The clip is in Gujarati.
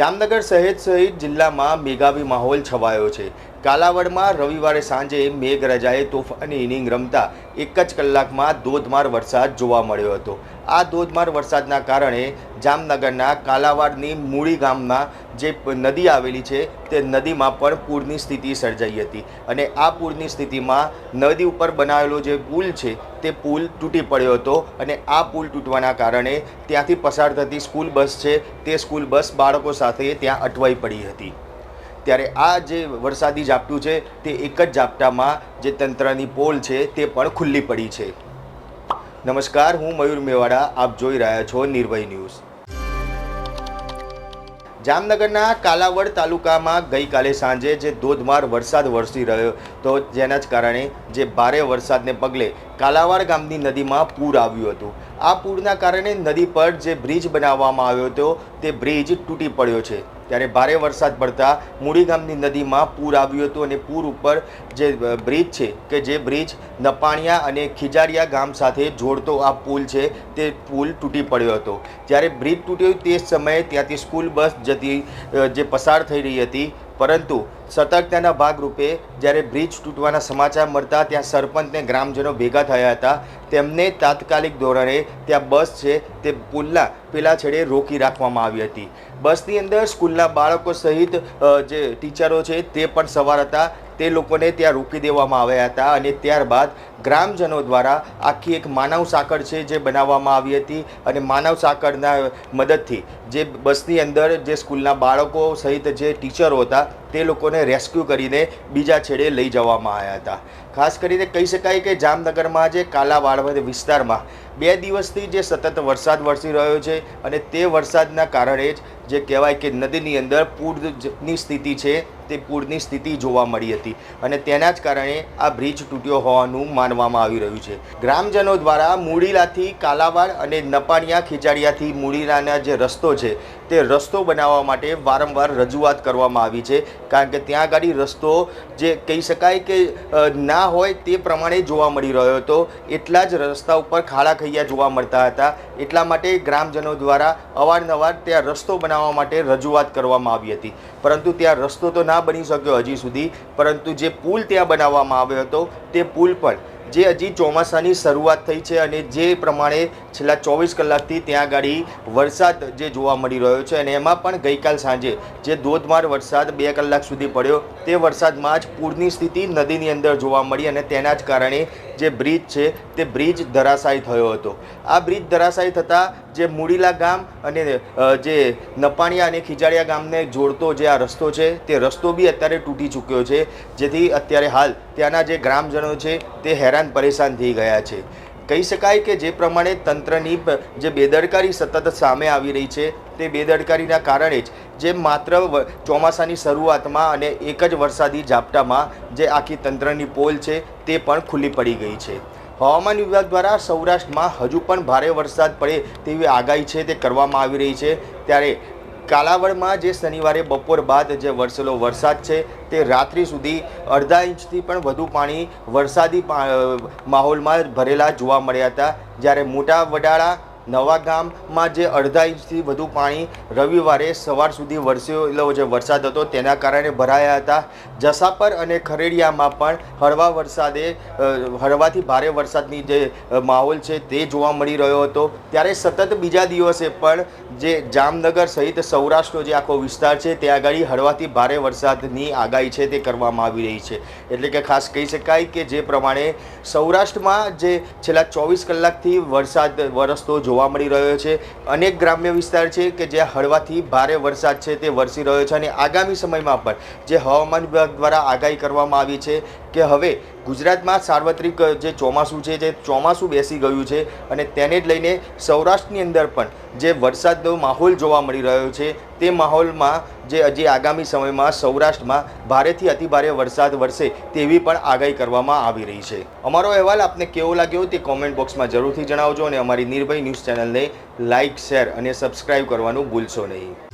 જામનગર શહેર સહિત જિલ્લામાં મેઘાવી માહોલ છવાયો છે. કાલાવડમાં રવિવારે સાંજે મેઘરાજાએ તોફાની ઇનિંગ રમતા એક જ કલાકમાં ધોધમાર વરસાદ જોવા મળ્યો હતો. આ ધોધમાર વરસાદના કારણે જામનગરના કાલાવાડની મૂળી ગામમાં જે નદી આવેલી છે, તે નદીમાં પણ પૂરની સ્થિતિ સર્જાઈ હતી અને આ પૂરની સ્થિતિમાં નદી ઉપર બનાવેલો જે પુલ છે, તે પુલ તૂટી પડ્યો હતો અને આ પુલ તૂટવાના કારણે ત્યાંથી પસાર થતી સ્કૂલ બસ છે, તે સ્કૂલ બસ બાળકો સાથે ત્યાં અટવાઈ પડી હતી. ત્યારે આ જે વરસાદી ઝાપટું છે, તે એક જ ઝાપટામાં જે તંત્રની પોલ છે, તે પણ ખુલ્લી પડી છે. નમસ્કાર, હું મયુર મેવાડા, આપ જોઈ રહ્યા છો નિર્ભય ન્યૂઝ. જામનગરના કાલાવડ તાલુકામાં ગઈકાલે સાંજે જે ધોધમાર વરસાદ વરસી રહ્યો, તો જેના જ કારણે જે ભારે વરસાદને પગલે કાલાવાડ ગામની નદીમાં પૂર આવ્યું હતું. આ પૂરના કારણે નદી પર જે બ્રિજ બનાવવામાં આવ્યો હતો, તે બ્રિજ તૂટી પડ્યો છે. ત્યારે ભારે વરસાદ પડતા મૂળી ગામની નદીમાં પૂર આવ્યું હતું અને પૂર ઉપર જે બ્રિજ છે કે જે બ્રિજ નપાણિયા અને ખીજારિયા ગામ સાથે જોડતો આ પુલ છે, તે પુલ તૂટી પડ્યો હતો. જ્યારે બ્રિજ તૂટ્યો તે સમયે ત્યાંથી સ્કૂલ બસ જતી જે પસાર થઈ રહી હતી, પરંતુ સતર્કતાના ભાગરૂપે જ્યારે બ્રિજ તૂટવાના સમાચાર મળતા ત્યાં સરપંચને ગ્રામજનો ભેગા થયા હતા. તેમને તાત્કાલિક ધોરણે ત્યાં બસ છે તે પુલના પેલા છેડે રોકી રાખવામાં આવી હતી. બસની અંદર સ્કૂલના બાળકો સહિત જે ટીચરો છે તે પણ સવાર હતા. તે લોકોને ત્યાં રોકી દેવામાં આવ્યા હતા અને ત્યારબાદ ગ્રામજનો દ્વારા આખી એક માનવ સાંકળ છે જે બનાવવામાં આવી હતી અને માનવ સાંકળના મદદથી જે બસની અંદર જે સ્કૂલના બાળકો સહિત જે ટીચરો હતા તે લોકોને રેસ્ક્યુ કરીને બીજા છેડે લઈ જવામાં આવ્યા હતા. ખાસ કરીને કહી શકાય કે જામનગરમાં જે કાલાવાડ વિસ્તારમાં બે દિવસથી જે સતત વરસાદ વરસી રહ્યો છે અને તે વરસાદના કારણે જ જે કહેવાય કે નદીની અંદર પૂરની સ્થિતિ છે તે પૂરની સ્થિતિ જોવા મળી હતી અને તેના જ કારણે આ બ્રિજ તૂટ્યો હોવાનું માનવામાં આવી રહ્યું છે. ગ્રામજનો દ્વારા મૂળીલાથી કાલાવાડ અને નપાણિયા ખીચાડિયાથી મૂળીલાના જે રસ્તો છે તે રસ્તો બનાવવા માટે વારંવાર રજૂઆત કરવામાં આવી છે. કારણ કે ત્યાં આગળ રસ્તો જે કહી શકાય કે અ, ના હોય તે પ્રમાણે જોવા મળી રહ્યો હતો. એટલા જ રસ્તા ઉપર ખાડા ખૈયા જોવા મળતા હતા. એટલા માટે ગ્રામજનો દ્વારા અવારનવાર ત્યાં રસ્તો બનાવવા માટે રજૂઆત કરવામાં આવી હતી. પરંતુ ત્યાં રસ્તો તો ના બની શક્યો હજી સુધી. પરંતુ જે પુલ ત્યાં બનાવવામાં આવ્યો હતો, તે પુલ પણ જે હજી ચોમાસાની શરૂઆત થઈ છે અને જે પ્રમાણે છેલ્લા ચોવીસ કલાકથી ત્યાં આગળ વરસાદ જે જોવા મળી રહ્યો છે અને એમાં પણ ગઈકાલ સાંજે જે ધોધમાર વરસાદ બે કલાક સુધી પડ્યો, તે વરસાદમાં જ પૂરની સ્થિતિ નદીની અંદર જોવા મળી અને તેના જ કારણે જે બ્રિજ છે તે બ્રિજ ધરાશાયી થયો હતો. આ બ્રિજ ધરાશાયી થતાં જે મૂડીલા ગામ અને જે નપાણિયા અને ખીજાડિયા ગામને જોડતો જે આ રસ્તો છે, તે રસ્તો બી અત્યારે તૂટી ચૂક્યો છે. જેથી અત્યારે હાલ ત્યાંના જે ગ્રામજનો છે, તે હેરાન પરેશાન થઈ ગયા છે. કહી શકાય કે જે પ્રમાણે તંત્રની જે બેદરકારી સતત સામે આવી રહી છે, તે બેદરકારીના કારણે જ જે માત્ર ચોમાસાની શરૂઆતમાં અને એક જ વરસાદી ઝાપટામાં જે આખી તંત્રની પોલ છે, તે પણ ખુલ્લી પડી ગઈ છે. હવામાન વિભાગ દ્વારા સૌરાષ્ટ્રમાં હજુ પણ ભારે વરસાદ પડે તેવી આગાહી છે તે કરવામાં આવી રહી છે. ત્યારે કાલાવડમાં જે શનિવારે બપોર બાદ જે વરસેલો વરસાદ છે તે રાત્રિ સુધી અડધા ઇંચથી પણ વધુ પાણી વરસાદી માહોલમાં ભરેલા જોવા મળ્યા હતા. જ્યારે મોટા વડાળા નવા ગામમાં જે અડધા ઇંચથી વધુ પાણી રવિવારે સવાર સુધી વરસેલો જે વરસાદ હતો તેના કારણે ભરાયા હતા. જસાપર અને ખરેડિયામાં પણ હળવા વરસાદે હળવાથી ભારે વરસાદની જે માહોલ છે તે જોવા મળી રહ્યો હતો. ત્યારે સતત બીજા દિવસે પણ જે જામનગર સહિત સૌરાષ્ટ્રનો જે આખો વિસ્તાર છે તે આગળ હળવાથી ભારે વરસાદની આગાહી છે તે કરવામાં આવી રહી છે. એટલે કે ખાસ કહી શકાય કે જે પ્રમાણે સૌરાષ્ટ્રમાં જે છેલ્લા ચોવીસ કલાકથી વરસાદ, વરસતો જોવા મળી રહ્યો છે. અનેક ગ્રામ્ય વિસ્તાર છે કે જ્યાં હળવાથી ભારે વરસાદ છે તે વરસી રહ્યો છે અને આગામી સમયમાં પણ જે હવામાન વિભાગ દ્વારા આગાહી કરવામાં આવી છે કે હવે ગુજરાતમાં સાર્વત્રિક જે ચોમાસું છે, જે ચોમાસું બેસી ગયું છે અને તેને જ લઈને સૌરાષ્ટ્રની અંદર પણ જે વરસાદનો માહોલ જોવા મળી રહ્યો છે, તે માહોલમાં જે હજી આગામી સમયમાં સૌરાષ્ટ્રમાં ભારેથી અતિભારે વરસાદ વરસે તેવી પણ આગાહી કરવામાં આવી રહી છે. અમારો અહેવાલ આપને કેવો લાગ્યો તે કોમેન્ટ બોક્સમાં જરૂરથી જણાવજો અને અમારી નિર્ભય ન્યૂઝ ચેનલને લાઇક શેર અને સબસ્ક્રાઈબ કરવાનું ભૂલશો નહીં.